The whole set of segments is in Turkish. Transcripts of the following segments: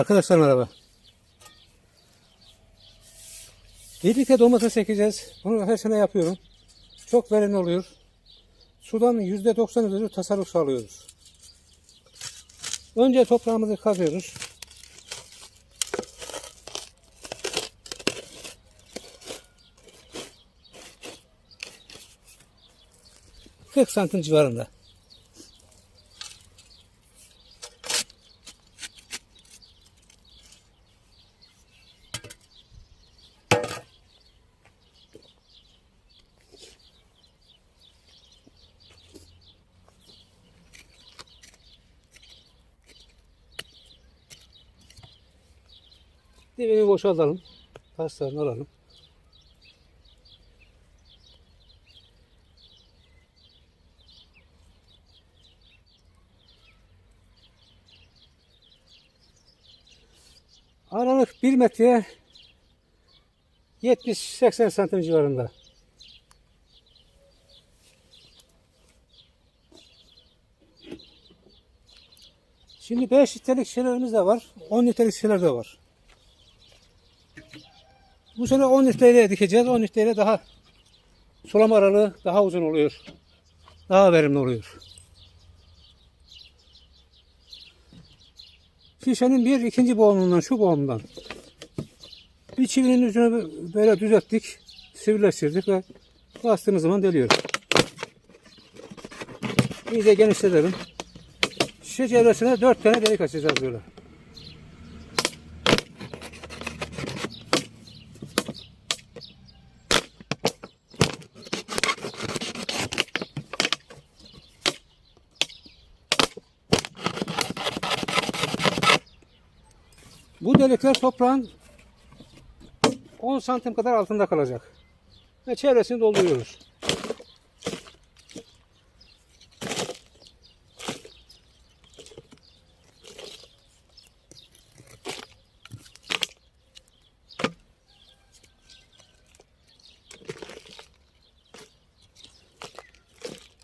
Arkadaşlar merhaba. Birlikte domates ekeceğiz. Bunu her sene yapıyorum. Çok verimli oluyor. Sudan %90 üzeri tasarruf sağlıyoruz. Önce toprağımızı kazıyoruz. ...40 santim civarında. Dibini boşaltalım. Paslarını alalım. Aralık 1 metreye 70-80 santim civarında. Şimdi 5 litrelik şişelerimiz de var. 10 litrelik şişeler de var. Bu sene 10 litreyle dikeceğiz. 10 litreyle daha sulama aralığı daha uzun oluyor. Daha verimli oluyor. Şişenin bir ikinci boğumundan şu boğumundan bir çivinin ucunu böyle düzelttik. Sivrileştirdik ve bastığımız zaman deliyoruz. İyice genişletelim. Şişe çevresine 4 tane delik açacağız böyle. Bu delikler toprağın 10 santim kadar altında kalacak. Ve çevresini dolduruyoruz.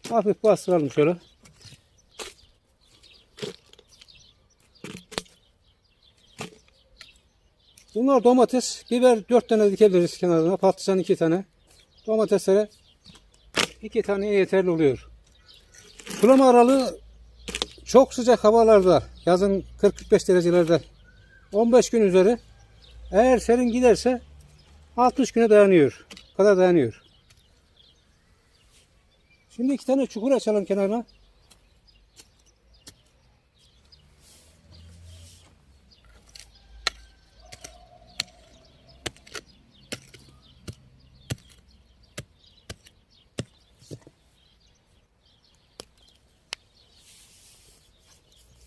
Hafif bastıralım şöyle. Bunlar domates, biber 4 tane dikebiliriz kenarına, patlıcan 2 tane. Domateslere 2 tane yeterli oluyor. Sulama aralığı çok sıcak havalarda, yazın 40-45 derecelerde 15 gün üzeri. Eğer serin giderse 60 güne dayanıyor. Kadar dayanıyor. Şimdi iki tane çukur açalım kenarına.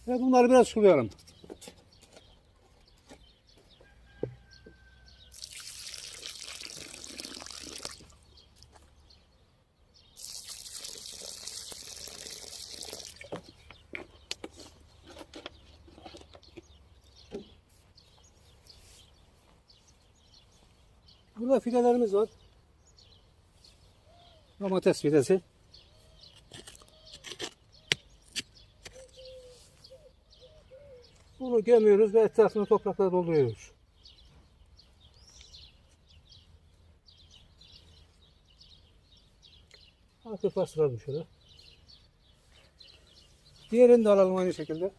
Ve bunları biraz sulayalım. Burada fidelerimiz var. Domates fidesi. Bunu gömüyoruz ve etrafını toprakla dolduruyoruz. Hafif bastıralım şöyle. Diğerini de alalım aynı şekilde.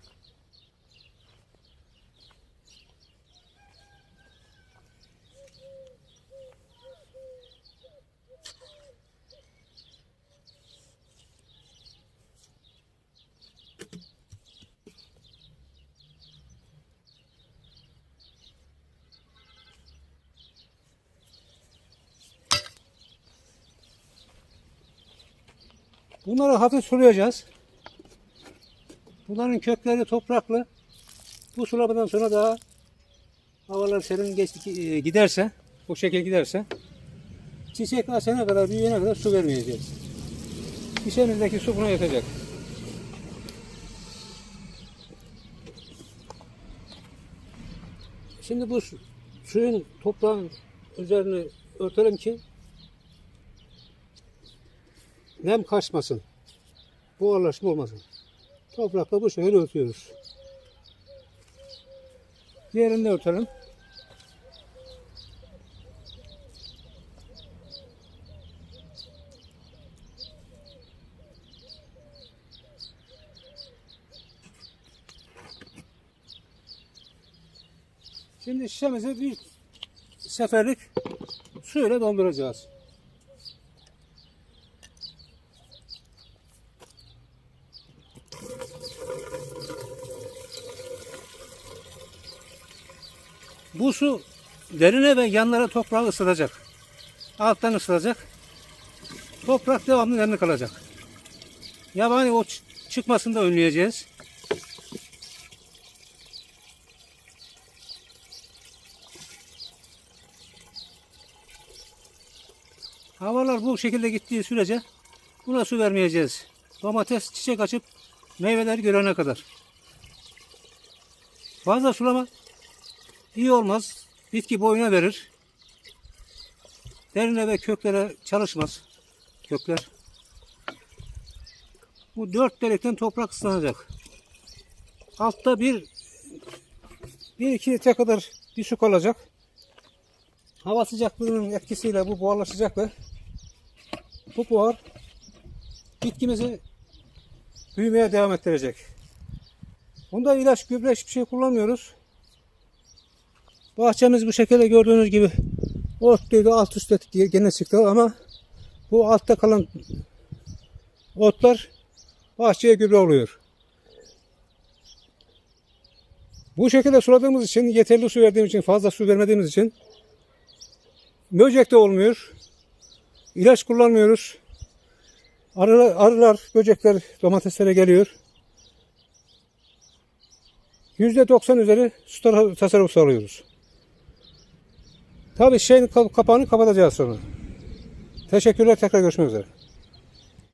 Bunları hafif sulayacağız. Bunların kökleri topraklı. Bu sulamadan sonra daha havalar serin e, giderse, o şekil giderse çiçek açana kadar, büyüyene kadar su vermeyeceğiz. Şişemizdeki su buna yetecek. Şimdi bu su- suyun toprağın üzerine örtelim ki nem kaçmasın. Buharlaşma olmasın. Toprakla bu şekilde örtüyoruz. Diğerini de örtelim. Şimdi şişemizi bir seferlik suyla dolduracağız. Bu su derine ve yanlara toprağı ısıtacak. Alttan ısıtacak. Toprak devamlı nemli kalacak. Yabani o çıkmasını da önleyeceğiz. Havalar bu şekilde gittiği sürece buna su vermeyeceğiz. Domates çiçek açıp meyveler görene kadar. Fazla sulama iyi olmaz. Bitki boyuna verir. Derine ve köklere çalışmaz. Kökler. Bu dört delikten toprak ıslanacak. Altta bir bir iki litre kadar bir su kalacak. Hava sıcaklığının etkisiyle bu buharlaşacak ve bu buhar bitkimizi büyümeye devam ettirecek. Bunda ilaç, gübre hiçbir şey kullanmıyoruz. Bahçemiz bu şekilde gördüğünüz gibi otluydu, alt üst ettik gene çıktı ama bu altta kalan otlar bahçeye gübre oluyor. Bu şekilde suladığımız için, yeterli su verdiğimiz için, fazla su vermediğimiz için böcek de olmuyor. İlaç kullanmıyoruz. Arılar, arılar böcekler domateslere geliyor. %90 üzeri su tar- tasarruf sağlıyoruz. Tabii şeyin kap- kapağını kapatacağız sonra. Teşekkürler tekrar görüşmek üzere.